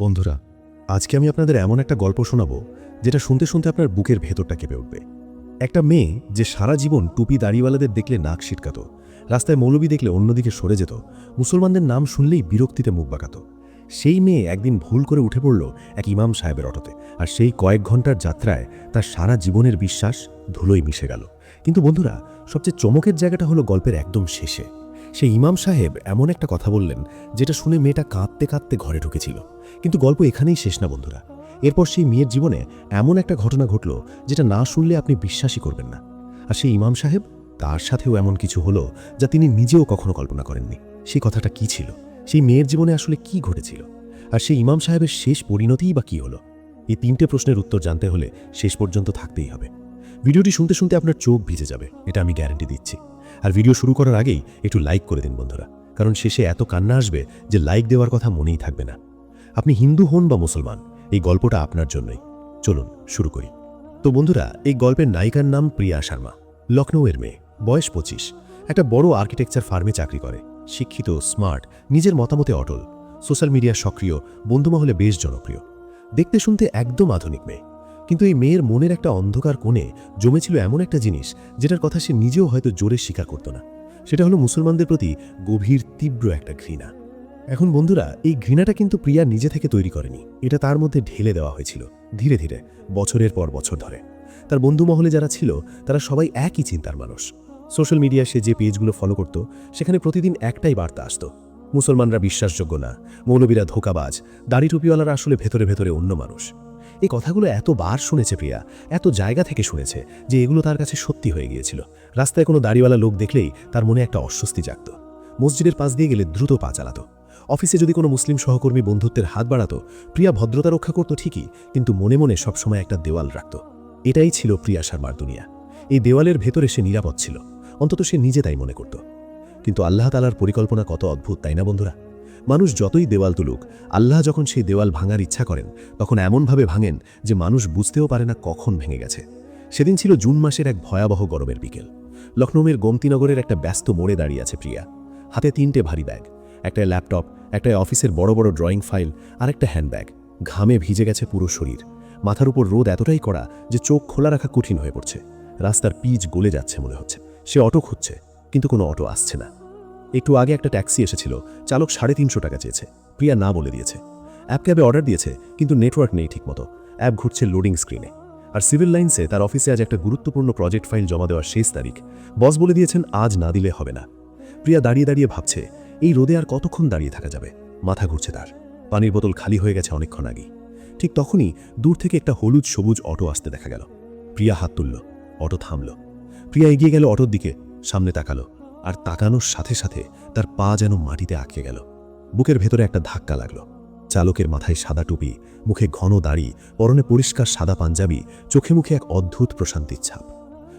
বন্ধুরা, আজকে আমি আপনাদের এমন একটা গল্প শোনাবো, যেটা শুনতে শুনতে আপনার বুকের ভেতরটা কেঁপে উঠবে। একটা মেয়ে যে সারা জীবন টুপি দাড়িওয়ালাদের দেখলে নাক ছিটকাত, রাস্তায় মৌলবি দেখলে অন্যদিকে সরে যেত, মুসলমানদের নাম শুনলেই বিরক্তিতে মুখ বাঁকাত। সেই মেয়ে একদিন ভুল করে উঠে পড়ল এক ইমাম সাহেবের অটোতে, আর সেই কয়েক ঘণ্টার যাত্রায় তার সারা জীবনের বিশ্বাস ধুলোয় মিশে গেল। কিন্তু বন্ধুরা, সবচেয়ে চমকের জায়গাটা হলো গল্পের একদম শেষে। সেই ইমাম সাহেব এমন একটা কথা বললেন, যেটা শুনে মেয়েটা কাঁদতে কাঁদতে ঘরে ঢুকেছিল। কিন্তু গল্প এখানেই শেষ না, বন্ধুরা। এরপর সেই মেয়ের জীবনে এমন একটা ঘটনা ঘটল, যেটা না শুনলে আপনি বিশ্বাসই করবেন না। আর সেই ইমাম সাহেব, তার সাথেও এমন কিছু হলো, যা তিনি নিজেও কখনো কল্পনা করেননি। সেই কথাটা কি ছিল? সেই মেয়ের জীবনে আসলে কি ঘটেছিল? আর সেই ইমাম সাহেবের শেষ পরিণতিই বা কি হলো? এই তিনটে প্রশ্নের উত্তর জানতে হলে শেষ পর্যন্ত থাকতেই হবে। ভিডিওটি শুনতে শুনতে আপনার চোখ ভিজে যাবে, এটা আমি গ্যারান্টি দিচ্ছি। আর ভিডিও শুরু করার আগেই একটু লাইক করে দিন বন্ধুরা। কারণ শেষে এত কান্না আসবে যে লাইক দেওয়ার কথা মনেই থাকবে না। আপনি হিন্দু হন বা মুসলমান, এই গল্পটা আপনার জন্যই। চলুন, শুরু করি। তো বন্ধুরা, এই গল্পের নায়িকার নাম প্রিয়া শর্মা। লখনৌয়ের মেয়ে, বয়স পঁচিশ। একটা বড় আর্কিটেকচার ফার্মে চাকরি করে। শিক্ষিত স্মার্ট নিজের মতামতে অটল। সোশ্যাল মিডিয়া সক্রিয়, বন্ধুমহলে বেশ জনপ্রিয়। দেখতে শুনতে একদম আধুনিক মেয়ে। কিন্তু এই মেয়ের মনের একটা অন্ধকার কোণে জমেছিল এমন একটা জিনিস, যেটার কথা সে নিজেও হয়তো জোরে স্বীকার করত না। সেটা হলো মুসলমানদের প্রতি গভীর, তীব্র একটা ঘৃণা। এখন বন্ধুরা, এই ঘৃণাটা কিন্তু প্রিয়া নিজে থেকে তৈরি করেনি। এটা তার মধ্যে ঢেলে দেওয়া হয়েছিল, ধীরে ধীরে, বছরের পর বছর ধরে। তার বন্ধু মহলে যারা ছিল, তারা সবাই একই চিন্তার মানুষ। সোশ্যাল মিডিয়া সে যে পেজগুলো ফলো করত, সেখানে প্রতিদিন একটাই বার্তা আসতো। মুসলমানরা বিশ্বাসযোগ্য না, মৌলবীরা ধোকাবাজ, দাড়ি টুপিওয়ালারা আসলে ভেতরে ভেতরে অন্য মানুষ। এই কথাগুলো এতবার শুনেছে প্রিয়া, এত জায়গা থেকে শুনেছে যে এগুলো তার কাছে সত্যি হয়ে গিয়েছিল। রাস্তায় কোনো দাড়িওয়ালা লোক দেখলেই তার মনে একটা অস্বস্তি জাগত। মসজিদের পাশ দিয়ে গেলে দ্রুত পা চালাতো। অফিসে যদি কোনো মুসলিম সহকর্মী বন্ধুত্বের হাত বাড়াতো, প্রিয়া ভদ্রতা রক্ষা করত ঠিকই, কিন্তু মনে মনে সবসময় একটা দেওয়াল রাখত। এটাই ছিল প্রিয়া শর্মার দুনিয়া। এই দেওয়ালের ভেতরে সে নিরাপদ ছিল। অন্তত সে নিজে তাই মনে করত। কিন্তু আল্লাহ তালার পরিকল্পনা কত অদ্ভুত, তাই না বন্ধুরা? মানুষ যতই দেওয়াল তুলুক, আল্লাহ যখন সেই দেওয়াল ভাঙার ইচ্ছা করেন, তখন এমনভাবে ভাঙেন যে মানুষ বুঝতেও পারে না কখন ভেঙে গেছে। সেদিন ছিল জুন মাসের এক ভয়াবহ গরমের বিকেল। লখনৌয়ের গোমতিনগরের একটা ব্যস্ত মোড়ে দাঁড়িয়ে আছে প্রিয়া। হাতে তিনটে ভারী ব্যাগ, একটা ল্যাপটপ, একটা অফিসের বড় বড় ড্রয়িং ফাইল আর একটা হ্যান্ডব্যাগ। ঘামে ভিজে গেছে পুরো শরীর। মাথার উপর রোদ এতটাই করা যে চোখ খোলা রাখা কঠিন হয়ে পড়ছে। রাস্তার পিচ গলে যাচ্ছে মনে হচ্ছে। সে অটো খুঁজছে, কিন্তু কোনো অটো আসছে না। একটু আগে একটা ট্যাক্সি এসেছিল, চালক সাড়ে তিনশো টাকা চেয়েছে, প্রিয়া না বলে দিয়েছে। অ্যাপ ক্যাবে অর্ডার দিয়েছে, কিন্তু নেটওয়ার্ক নেই ঠিকমতো। অ্যাপ ঘুরছে লোডিং স্ক্রিনে। আর সিভিল লাইন্সে তার অফিসে আজ একটা গুরুত্বপূর্ণ প্রজেক্ট ফাইল জমা দেওয়ার শেষ তারিখ। বস বলে দিয়েছেন, আজ না দিলে হবে না। প্রিয়া দাঁড়িয়ে দাঁড়িয়ে ভাবছে, এই রোদে আর কতক্ষণ দাঁড়িয়ে থাকা যাবে? মাথা ঘুরছে তার। পানির বোতল খালি হয়ে গেছে অনেকক্ষণ আগেই। ঠিক তখনই দূর থেকে একটা হলুদ সবুজ অটো আসতে দেখা গেল। প্রিয়া হাত তুলল, অটো থামল। প্রিয়া এগিয়ে গেল অটোর দিকে, সামনে তাকালো। আর তাকানোর সাথে সাথে তার পা যেন মাটিতে আঁকে গেল। বুকের ভেতরে একটা ধাক্কা লাগল। চালকের মাথায় সাদা টুপি, মুখে ঘন দাড়ি, পরনে পরিষ্কার সাদা পাঞ্জাবি, চোখে মুখে এক অদ্ভুত প্রশান্তির ছাপ।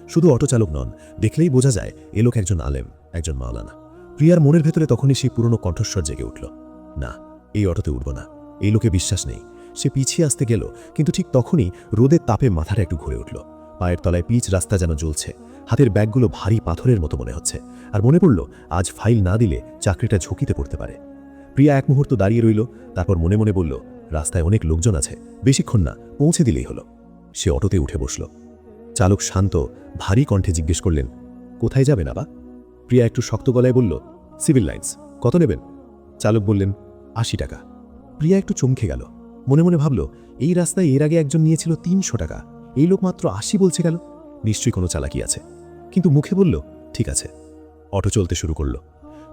শুধু অটো চালক নন, দেখলেই বোঝা যায় এ লোক একজন আলেম, একজন মাওলানা। প্রিয়ার মনের ভেতরে তখনই সেই পুরনো কণ্ঠস্বর জেগে উঠল, না, এই অটোতে উঠব না। এই লোকে বিশ্বাস নেই। সে পিছিয়ে আসতে গেল, কিন্তু ঠিক তখনই রোদের তাপে মাথাটা একটু ঘুরে উঠল। পায়ের তলায় পিচ রাস্তা যেন জ্বলছে। হাতের ব্যাগগুলো ভারী পাথরের মতো মনে হচ্ছে। আর মনে পড়ল, আজ ফাইল না দিলে চাকরিটা ঝুঁকিতে পড়তে পারে। প্রিয়া এক মুহূর্ত দাঁড়িয়ে রইল, তারপর মনে মনে বলল, রাস্তায় অনেক লোকজন আছে। বেশিক্ষণ না, পৌঁছে দিলেই হলো। সে অটোতে উঠে বসল। চালক শান্ত, ভারী কণ্ঠে জিজ্ঞেস করলেন, কোথায় যাবেন আবা প্রিয়া একটু শক্ত গলায় বলল, সিভিল লাইন্স। কত নেবেন? চালক বললেন, আশি টাকা। প্রিয়া একটু চমকে গেল। মনে মনে ভাবল, এই রাস্তায় এর আগে একজন নিয়েছিল তিনশো টাকা। এই লোক মাত্র আশি বলছে গেল নিশ্চয়ই কোনো চালাকি আছে। কিন্তু মুখে বলল, ঠিক আছে। অটো চলতে শুরু করল।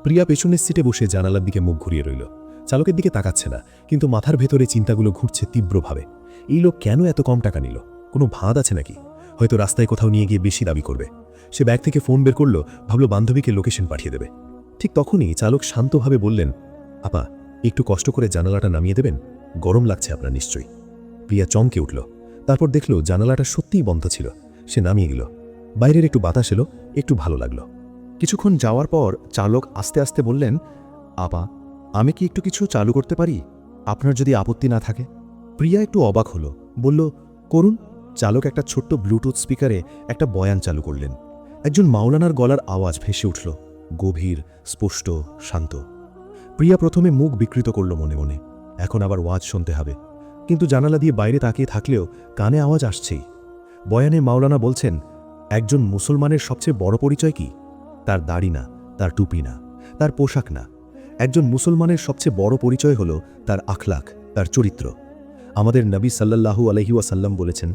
প্রিয়া পেছনের সিটে বসে জানালার দিকে মুখ ঘুরিয়ে রইল। চালকের দিকে তাকাচ্ছে না, কিন্তু মাথার ভেতরে চিন্তাগুলো ঘুরছে তীব্রভাবে। এই লোক কেন এত কম টাকা নিল? কোনো ভাঁদ আছে নাকি? হয়তো রাস্তায় কোথাও নিয়ে গিয়ে বেশি দাবি করবে। সে ব্যাগ থেকে ফোন বের করল, ভাবলো বান্ধবীকে লোকেশন পাঠিয়ে দেবে। ঠিক তখনই চালক শান্তভাবে বললেন, আপা, একটু কষ্ট করে জানালাটা নামিয়ে দেবেন? গরম লাগছে আপনার নিশ্চয়ই। প্রিয়া চমকে উঠল। তারপর দেখল জানালাটা সত্যিই বন্ধ ছিল। সে নামিয়ে গেল বাইরের একটু বাতাস এলো, একটু ভালো লাগল। কিছুক্ষণ যাওয়ার পর চালক আস্তে আস্তে বললেন, আপা, আমি কি একটু কিছু চালু করতে পারি? আপনার যদি আপত্তি না থাকে? প্রিয়া একটু অবাক হলো, বলল, করুন। চালক একটা ছোট্ট ব্লুটুথ স্পিকারে একটা বয়ান চালু করলেন। একজন মাওলানার গলার আওয়াজ ভেসে উঠল, গভীর, স্পষ্ট, শান্ত। প্রিয়া প্রথমে মুখ বিকৃত করল মনে মনে। এখন আবার ওয়াজ শুনতে হবে। কিন্তু জানালা দিয়ে বাইরে তাকিয়ে থাকলেও কানে আওয়াজ আসছেই। বয়ানে মাওলানা বলছেন, একজন মুসলমানের সবচেয়ে বড় পরিচয় কি? তার দাড়ি না, তার টুপি না, তার পোশাক না। একজন মুসলমানের সবচেয়ে বড় পরিচয় হল তার আখলাক তার চরিত্র। আমাদের নবী সাল্লাল্লাহু আলহি ওয়াসাল্লাম বলেছেন,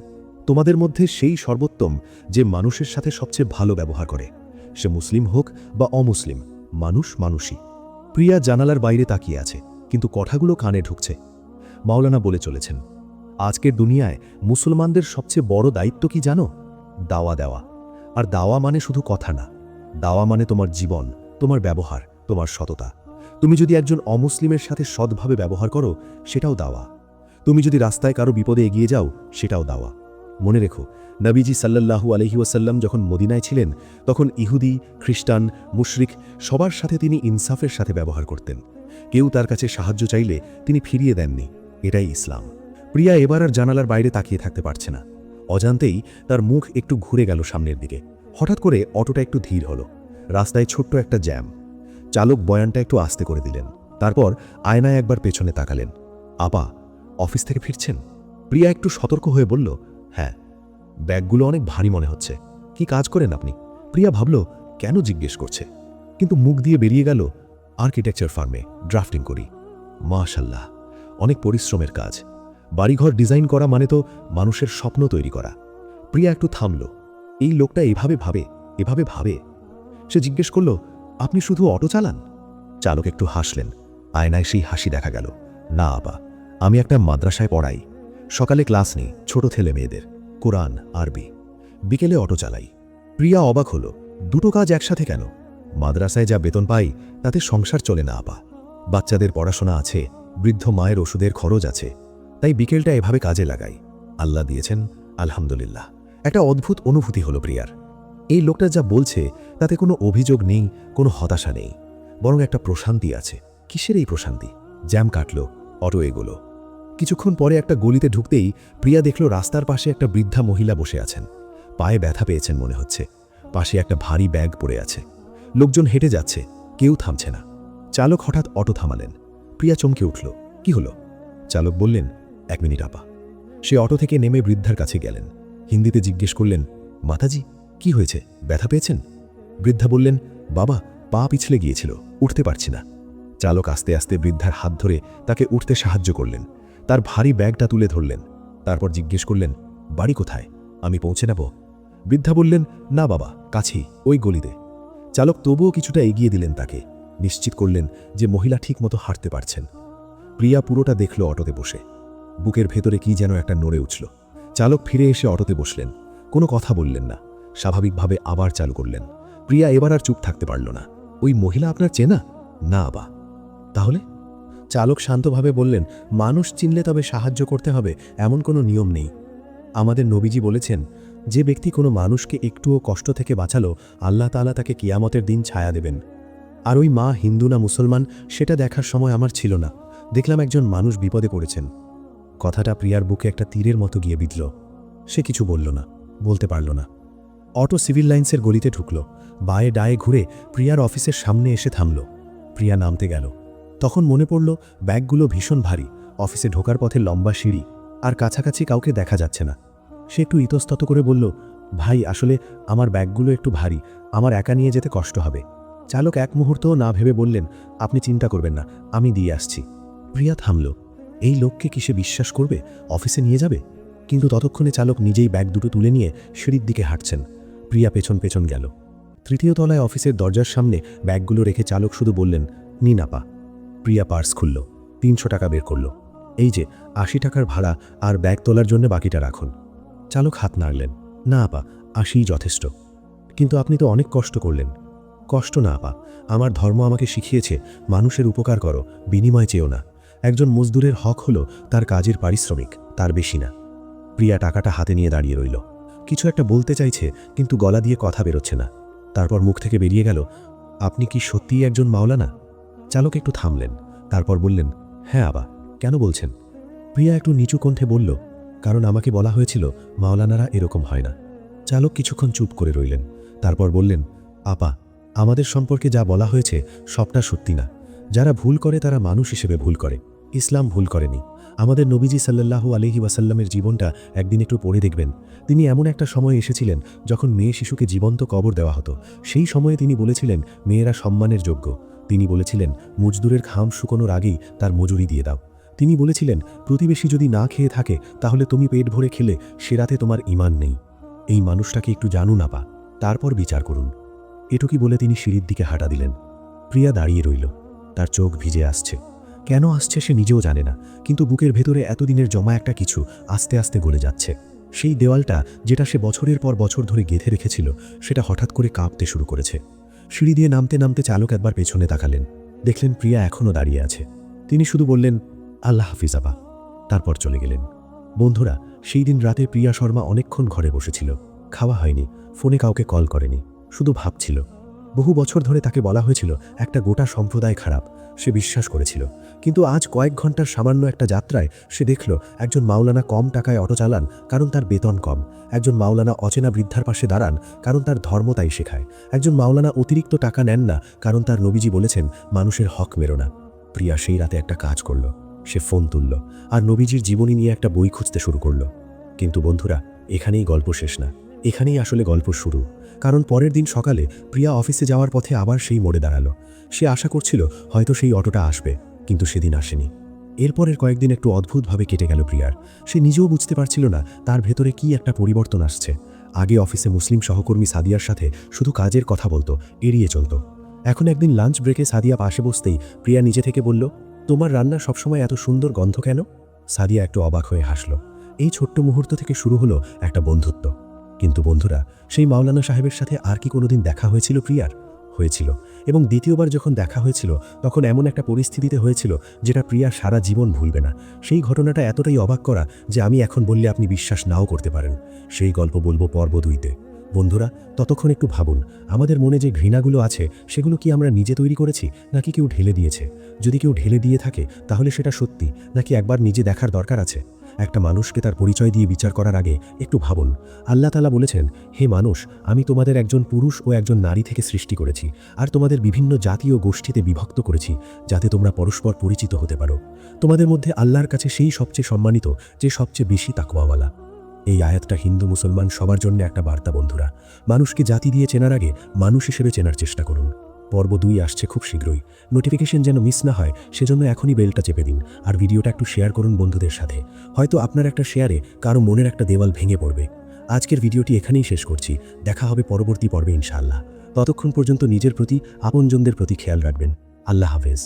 তোমাদের মধ্যে সেই সর্বোত্তম যে মানুষের সাথে সবচেয়ে ভালো ব্যবহার করে, সে মুসলিম হোক বা অমুসলিম, মানুষ মানুষই। প্রিয়া জানালার বাইরে তাকিয়ে আছে, কিন্তু কথাগুলো কানে ঢুকছে। মাওলানা বলে চলেছেন। আজকের দুনিয়ায় মুসলমানদের সবচেয়ে বড় দায়িত্ব কি জানো? দাওয়া দেওয়া। আর দাওয়া মানে শুধু কথা না। দাওয়া মানে তোমার জীবন, তোমার ব্যবহার, তোমার সততা। তুমি যদি একজন অমুসলিমের সাথে সৎভাবে ব্যবহার করো, সেটাও দাওয়া। তুমি যদি রাস্তায় কারও বিপদে এগিয়ে যাও, সেটাও দাওয়া। মনে রেখো, নবীজি সাল্লাল্লাহু আলহি ওয়াসাল্লাম যখন মদিনায় ছিলেন, তখন ইহুদি, খ্রিস্টান, মুশরিক সবার সাথে তিনি ইনসাফের সাথে ব্যবহার করতেন। কেউ তার কাছে সাহায্য চাইলে তিনি ফিরিয়ে দেননি। এটাই ইসলাম। প্রিয়া এবার আর জানালার বাইরে তাকিয়ে থাকতে পারছে না। অজান্তেই তার মুখ একটু ঘুরে গেল সামনের দিকে। হঠাৎ করে অটোটা একটু ধীর হলো। রাস্তায় ছোট্ট একটা জ্যাম। চালক বয়ানটা একটু আস্তে করে দিলেন। তারপর আয়নায় একবার পেছনে তাকালেন। আপা, অফিস থেকে ফিরছেন? প্রিয়া একটু সতর্ক হয়ে বলল হ্যাঁ। ব্যাগগুলো অনেক ভারী মনে হচ্ছে। কি কাজ করেন আপনি? প্রিয়া ভাবল, কেন জিজ্ঞেস করছে? কিন্তু মুখ দিয়ে বেরিয়ে গেল, আর্কিটেকচার ফার্মে, ড্রাফটিং করি। মাশাল্লাহ। অনেক পরিশ্রমের কাজ। বাড়িঘর ডিজাইন করা মানে তো মানুষের স্বপ্ন তৈরি করা। প্রিয়া একটু থামল। এই লোকটা এভাবে ভাবে এভাবে ভাবে। সে জিজ্ঞেস করল, আপনি শুধু অটো চালান? চালক একটু হাসলেন। আয়নায় সেই হাসি দেখা গেল। না, আপা, আমি একটা মাদ্রাসায় পড়াই। সকালে ক্লাস নিই, ছোট ছেলে মেয়েদের। কোরআন, আরবি। বিকেলে অটো চালাই। প্রিয়া অবাক হলো, দুটো কাজ একসাথে কেন? মাদ্রাসায় যা বেতন পাই, তাতে সংসার চলে না, আপা। বাচ্চাদের পড়াশোনা আছে বৃদ্ধ মায়ের ওষুধের খরচ আছে, তাই বিকেলটা এভাবে কাজে লাগাই। আল্লাহ দিয়েছেন, আলহামদুলিল্লাহ। একটা অদ্ভুত অনুভূতি হলো প্রিয়ার। এই লোকটা যা বলছে, তাতে কোনো অভিযোগ নেই, কোনো হতাশা নেই। বরং একটা প্রশান্তি আছে। কিসের এই প্রশান্তি? জ্যাম কাটল, অটো এগোলো। কিছুক্ষণ পরে একটা গলিতে ঢুকতেই প্রিয়া দেখল রাস্তার পাশে একটা বৃদ্ধা মহিলা বসে আছেন। পায়ে ব্যথা পেয়েছেন মনে হচ্ছে। পাশে একটা ভারী ব্যাগ পড়ে আছে। লোকজন হেঁটে যাচ্ছে, কেউ থামছে না। চালক হঠাৎ অটো থামালেন। প্রিয়া চমকে উঠল। কি হলো? চালক বললেন, এক মিনিট, আপা। সে অটো থেকে নেমে বৃদ্ধার কাছে গেলেন। হিন্দিতে জিজ্ঞেস করলেন, মাতাজি, কি হয়েছে? ব্যথা পেয়েছেন? বৃদ্ধা বললেন, বাবা, পা পিছলে গিয়েছিল, উঠতে পারছি না। চালক আস্তে আস্তে বৃদ্ধার হাত ধরে তাকে উঠতে সাহায্য করলেন। তার ভারী ব্যাগটা তুলে ধরলেন। তারপর জিজ্ঞেস করলেন, বাড়ি কোথায়? আমি পৌঁছে নেব? বৃদ্ধা বললেন, না বাবা, কাছেই, ওই গলিতে। চালক তবুও কিছুটা এগিয়ে দিলেন তাকে। নিশ্চিত করলেন যে মহিলা ঠিকমতো হাঁটতে পারছেন। প্রিয়া পুরোটা দেখল অটোতে বসে। বুকের ভেতরে কি যেন একটা নড়ে উঠল। চালক ফিরে এসে অটোতে বসলেন। কোনো কথা বললেন না। স্বাভাবিকভাবে আবার চালু করলেন। প্রিয়া এবার আর চুপ থাকতে পারল না। ওই মহিলা আপনার চেনা? না আবা তাহলে? চালক শান্তভাবে বললেন, মানুষ চিনলে তবে সাহায্য করতে হবে, এমন কোনো নিয়ম নেই। আমাদের নবীজি বলেছেন, যে ব্যক্তি কোনো মানুষকে একটুও কষ্ট থেকে বাঁচালো, আল্লাহ তাআলা তাকে কিয়ামতের দিন ছায়া দেবেন। আর ওই মা হিন্দু না মুসলমান, সেটা দেখার সময় আমার ছিল না। দেখলাম একজন মানুষ বিপদে পড়েছেন। কথাটা প্রিয়ার বুকে একটা তীরের মতো গিয়ে বিঁধল। সে কিছু বলল না, বলতে পারল না। অটো সিভিল লাইন্সের গলিতে ঢুকল। বায়ে ডায়ে ঘুরে প্রিয়ার অফিসের সামনে এসে থামল। প্রিয়া নামতে গেল। তখন মনে পড়ল, ব্যাগগুলো ভীষণ ভারী। অফিসে ঢোকার পথে লম্বা সিঁড়ি, আর কাছাকাছি কাউকে দেখা যাচ্ছে না। সে একটু ইতস্তত করে বলল, ভাই, আসলে আমার ব্যাগগুলো একটু ভারী। আমার একা নিয়ে যেতে কষ্ট হবে। চালক এক মুহূর্তও না ভেবে বললেন, আপনি চিন্তা করবেন না, আমি দিয়ে আসছি। প্রিয়া থামল। এই লোককে কিসে বিশ্বাস করবে? অফিসে নিয়ে যাবে? কিন্তু ততক্ষণে চালক নিজেই ব্যাগ দুটো তুলে নিয়ে সিঁড়ির দিকে হাঁটছেন। প্রিয়া পেছন পেছন গেল। তৃতীয় তলায় অফিসের দরজার সামনে ব্যাগগুলো রেখে চালক শুধু বললেন, নিন আপা। প্রিয়া পার্স খুলল, তিনশো টাকা বের করল। এই যে, আশি টাকার ভাড়া আর ব্যাগ তোলার জন্য বাকিটা রাখুন। চালক হাত নাড়লেন, না আপা, আশিই যথেষ্ট। কিন্তু আপনি তো অনেক কষ্ট করলেন। কষ্ট না আপা আমার ধর্ম আমাকে শিখিয়েছে, মানুষের উপকার করো, বিনিময় চেয়েও না। একজন মজদুরের হক হলো তার কাজের পারিশ্রমিক, তার বেশি না। প্রিয়া টাকাটা হাতে নিয়ে দাঁড়িয়ে রইল। কিছু একটা বলতে চাইছে, কিন্তু গলা দিয়ে কথা বেরোচ্ছে না। তারপর মুখ থেকে বেরিয়ে গেল, আপনি কি সত্যিই একজন মাওলানা? চালক একটু থামলেন, তারপর বললেন হ্যাঁ আবা, কেন বলছেন? প্রিয়া একটু নিচু কণ্ঠে বলল, কারণ আমাকে বলা হয়েছিল, মাওলানারা এরকম হয় না। চালক কিছুক্ষণ চুপ করে রইলেন, তারপর বললেন, আপা আমাদের সম্পর্কে যা বলা হয়েছে সবটা সত্যি না। যারা ভুল করে তারা মানুষ হিসেবে ভুল করে। ইসলাম ভুল করেনি। আমাদের নবীজি সাল্লাল্লাহু আলহি ওয়াসাল্লামের জীবনটা একদিন একটু পড়ে দেখবেন। তিনি এমন একটা সময় এসেছিলেন যখন মেয়ে শিশুকে জীবন্ত কবর দেওয়া হতো। সেই সময়ে তিনি বলেছিলেন, মেয়েরা সম্মানের যোগ্য। তিনি বলেছিলেন, মজদুরের খাম শুকোনোর আগেই তার মজুরি দিয়ে দাও। তিনি বলেছিলেন, প্রতিবেশী যদি না খেয়ে থাকে, তাহলে তুমি পেট ভরে খেলে, সে রাতে তোমার ইমান নেই। এই মানুষটাকে একটু জানুন আপা। তারপর বিচার করুন। এটুকি বলে তিনি সিঁড়ির দিকে হাঁটা দিলেন। প্রিয়া দাঁড়িয়ে রইল। তার চোখ ভিজে আসছে। কেন আসছে সে নিজেও জানে না, কিন্তু বুকের ভেতরে এতদিনের জমা একটা কিছু আস্তে আস্তে গলে যাচ্ছে। সেই দেওয়ালটা যেটা সে বছরের পর বছর ধরে গেঁথে রেখেছিল, সেটা হঠাৎ করে কাঁপতে শুরু করেছে। সিঁড়ি দিয়ে নামতে নামতে চালক একবার পেছনে তাকালেন। দেখলেন প্রিয়া এখনও দাঁড়িয়ে আছে। তিনি শুধু বললেন, আল্লাহ হাফিজ আবা তারপর চলে গেলেন। বন্ধুরা, সেই দিন রাতে প্রিয়া শর্মা অনেকক্ষণ ঘরে বসেছিল। খাওয়া হয়নি, ফোনে কাউকে কল করেনি। শুধু ভাবছিল। বহু বছর ধরে তাকে বলা হয়েছিল, একটা গোটা সম্প্রদায় খারাপ। সে বিশ্বাস করেছিল। কিন্তু আজ কয়েক ঘণ্টার সামান্য একটা যাত্রায় সে দেখল, একজন মাওলানা কম টাকায় অটো চালান, কারণ তার বেতন কম। একজন মাওলানা অচেনা বৃদ্ধার পাশে দাঁড়ান, কারণ তার ধর্ম তাই শেখায়। একজন মাওলানা অতিরিক্ত টাকা নেন না, কারণ তার নবীজি বলেছেন, মানুষের হক মেরো না। প্রিয়া সেই রাতে একটা কাজ করল। সে ফোন তুলল আর নবীজির জীবনী নিয়ে একটা বই খুঁজতে শুরু করল। কিন্তু বন্ধুরা, এখানেই গল্প শেষ না। এখানেই আসলে গল্প শুরু। কারণ পরের দিন সকালে প্রিয়া অফিসে যাওয়ার পথে আবার সেই মোড়ে দাঁড়াল। সে আশা করছিল হয়তো সেই অটোটা আসবে, কিন্তু সেদিন আসেনি। এরপরের কয়েকদিন একটু অদ্ভুতভাবে কেটে গেল প্রিয়ার। সে নিজেও বুঝতে পারছিল না তার ভেতরে কি একটা পরিবর্তন আসছে। আগে অফিসে মুসলিম সহকর্মী সাদিয়ার সাথে শুধু কাজের কথা বলতো, এড়িয়ে চলত। এখন একদিন লাঞ্চ ব্রেকে সাদিয়া পাশে বসতেই প্রিয়া নিজে থেকে বলল, তোমার রান্না সবসময় এত সুন্দর গন্ধ কেন? সাদিয়া একটু অবাক হয়ে হাসল। এই ছোট্ট মুহূর্ত থেকে শুরু হলো একটা বন্ধুত্ব। কিন্তু বন্ধুরা, সেই মাওলানা সাহেবের সাথে আর কি কোনোদিন দেখা হয়েছিল প্রিয়ার? হয়েছিল। এবং দ্বিতীয়বার যখন দেখা হয়েছিল, তখন এমন একটা পরিস্থিতিতে হয়েছিল যেটা প্রিয়া সারা জীবন ভুলবে না। সেই ঘটনাটা এতটাই অবাক করা যে আমি এখন বললে আপনি বিশ্বাস নাও করতে পারেন। সেই গল্প বলব পর্ব দুইতে। বন্ধুরা, ততক্ষণ একটু ভাবুন, আমাদের মনে যে ঘৃণাগুলো আছে, সেগুলো কি আমরা নিজে তৈরি করেছি, নাকি কেউ ঢেলে দিয়েছে? যদি কেউ ঢেলে দিয়ে থাকে, তাহলে সেটা সত্যি, নাকি একবার নিজে দেখার দরকার আছে? একটা মানুষকে তার পরিচয় দিয়ে বিচার করার আগে একটু ভাবুন। আল্লাহ তালা বলেছেন, হে মানুষ, আমি তোমাদের একজন পুরুষ ও একজন নারী থেকে সৃষ্টি করেছি, আর তোমাদের বিভিন্ন জাতি ও গোষ্ঠীতে বিভক্ত করেছি, যাতে তোমরা পরস্পর পরিচিত হতে পারো। তোমাদের মধ্যে আল্লাহর কাছে সেই সবচেয়ে সম্মানিত, যে সবচেয়ে বেশি তাকওয়াওয়ালা। এই আয়াতটা হিন্দু মুসলমান সবার জন্য একটা বার্তা, বন্ধুরা। মানুষকে জাতি দিয়ে চেনার আগে মানুষ হিসেবে চেনার চেষ্টা করুন। পর্ব দুই আসছে খুব শীঘ্রই। নোটিফিকেশন যেন মিস না হয়, সেজন্য এখনই বেলটা চেপে দিন আর ভিডিওটা একটু শেয়ার করুন বন্ধুদের সাথে। হয়তো আপনার একটা শেয়ারে কারও মনের একটা দেওয়াল ভেঙে পড়বে। আজকের ভিডিওটি এখানেই শেষ করছি। দেখা হবে পরবর্তী পর্বে ইনশাআল্লাহ। ততক্ষণ পর্যন্ত নিজের প্রতি আপনজনদের প্রতি খেয়াল রাখবেন। আল্লাহ হাফেজ।